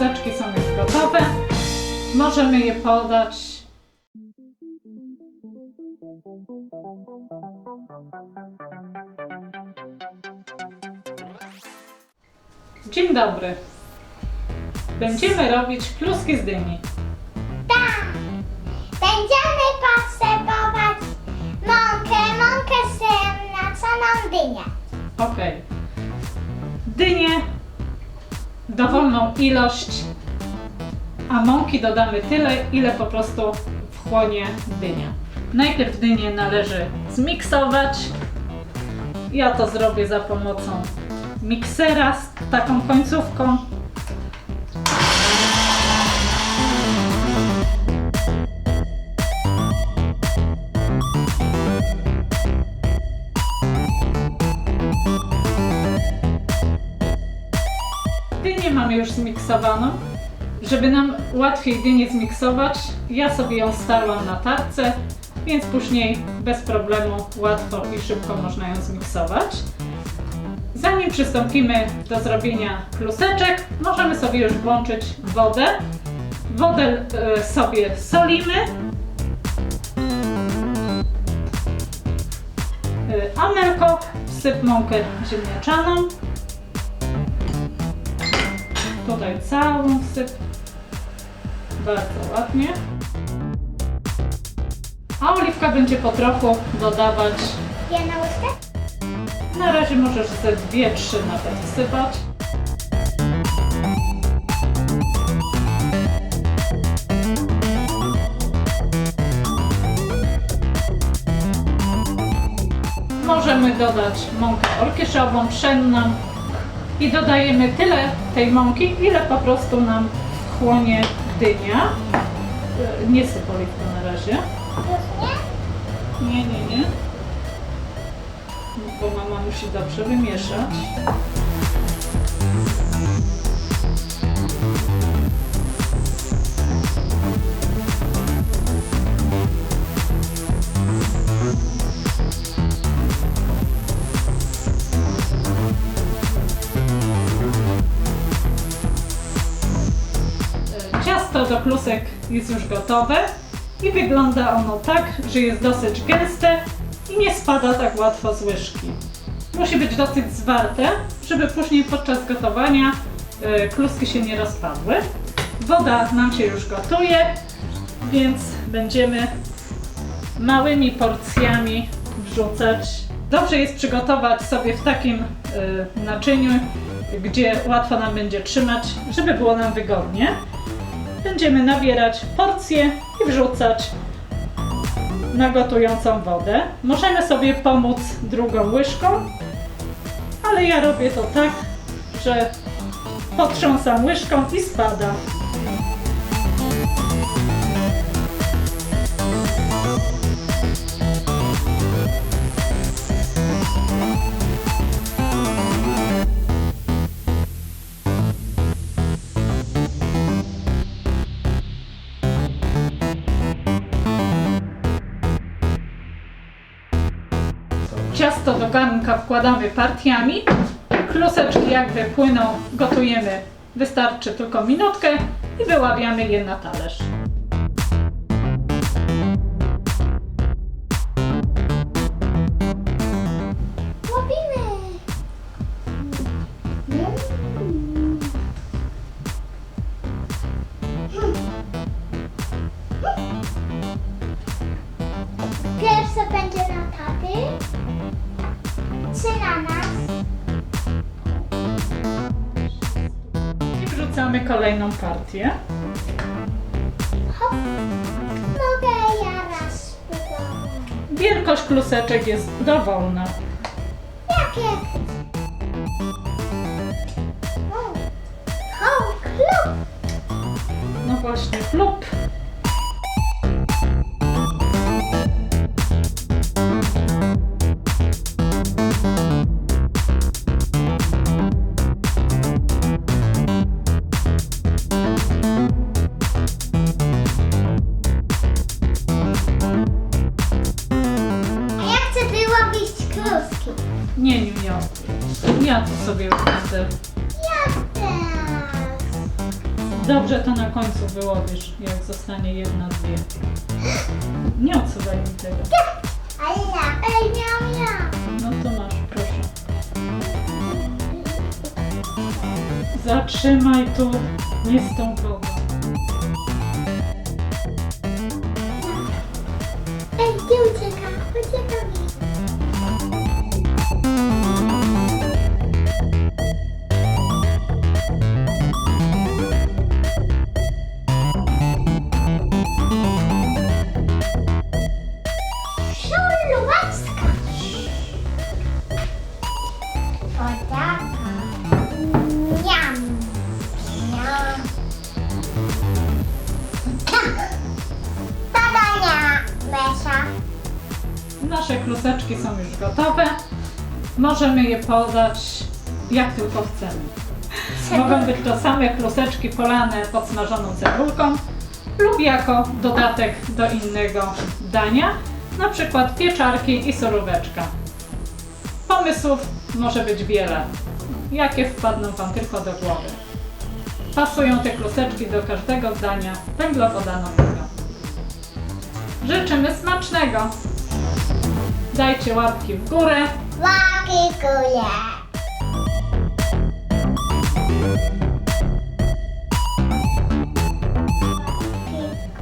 kluseczki są już gotowe. Możemy je podać. Dzień dobry. Będziemy robić kluski z dyni. Tak. Będziemy potrzebować mąkę, mąkę z naconą dynię. Ok. Dynię, dowolną ilość, a mąki dodamy tyle, ile po prostu wchłonie dynia. Najpierw dynię należy zmiksować. Ja to zrobię za pomocą miksera z taką końcówką. Dynię mamy już zmiksowaną. Żeby nam łatwiej dynię zmiksować, ja sobie ją starłam na tarce, więc później bez problemu łatwo i szybko można ją zmiksować. Zanim przystąpimy do zrobienia kluseczek, możemy sobie już włączyć wodę. Wodę e, sobie solimy. E, Amelko, wsyp mąkę ziemniaczaną. Tutaj całą wsyp. Bardzo ładnie. A oliwka będzie po trochu dodawać. Jedna łyżka? Na razie możesz ze dwie, trzy nawet wsypać. Możemy dodać mąkę orkieszową, pszenną i dodajemy tyle tej mąki, ile po prostu nam wchłonie dynia. E, Nie syp na razie. Nie, nie, nie. Bo mama musi dobrze wymieszać. Ciasto do klusek jest już gotowe i wygląda ono tak, że jest dosyć gęste i nie spada tak łatwo z łyżki. Musi być dosyć zwarte, żeby później podczas gotowania e, kluski się nie rozpadły. Woda nam się już gotuje, więc będziemy małymi porcjami wrzucać. Dobrze jest przygotować sobie w takim e, naczyniu, gdzie łatwo nam będzie trzymać, żeby było nam wygodnie. Będziemy nabierać porcje i wrzucać na gotującą wodę. Możemy sobie pomóc drugą łyżką, ale ja robię to tak, że potrząsam łyżką i spada. Garnka wkładamy partiami. Kluseczki jak wypłyną, gotujemy. Wystarczy tylko minutkę i wyławiamy je na talerz. Trzy na nas. I wrzucamy kolejną partię. Hop. Mogę ja raz spróbować. Wielkość kluseczek jest dowolna. Jakie? O, o klub. No właśnie, klub. Nie, nie, nie. Ja tu sobie będę. Ja też. Dobrze to na końcu wyłowisz, jak zostanie jedna, dwie. Nie odsuwaj mi tego. Ale ja. Ej, miał ja. No to masz, proszę. Zatrzymaj tu, nie z tą drogą. Ej, gdzie ucieka? Ucieka Nasze kluseczki są już gotowe. Możemy je podać jak tylko chcemy. Mogą być to same kluseczki polane podsmażoną cebulką lub jako dodatek do innego dania, na przykład pieczarki i suróweczka. Pomysłów może być wiele, jakie wpadną Wam tylko do głowy. Pasują te kluseczki do każdego dania węglowodanowego. Życzymy smacznego! Dajcie łapki w górę, Łapki kule.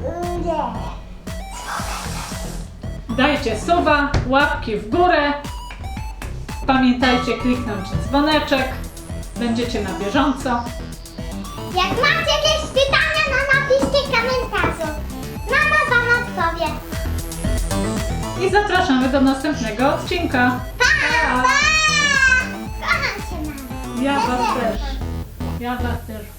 Kule. dajcie suba, łapki w górę. Pamiętajcie kliknąć dzwoneczek, będziecie na bieżąco. Jak macie jakieś pytania, no napiszcie w komentarzu. Mama wam odpowie. I zapraszamy do następnego odcinka. Pa! Kocham cię, mama. Ja was też. Ja was też.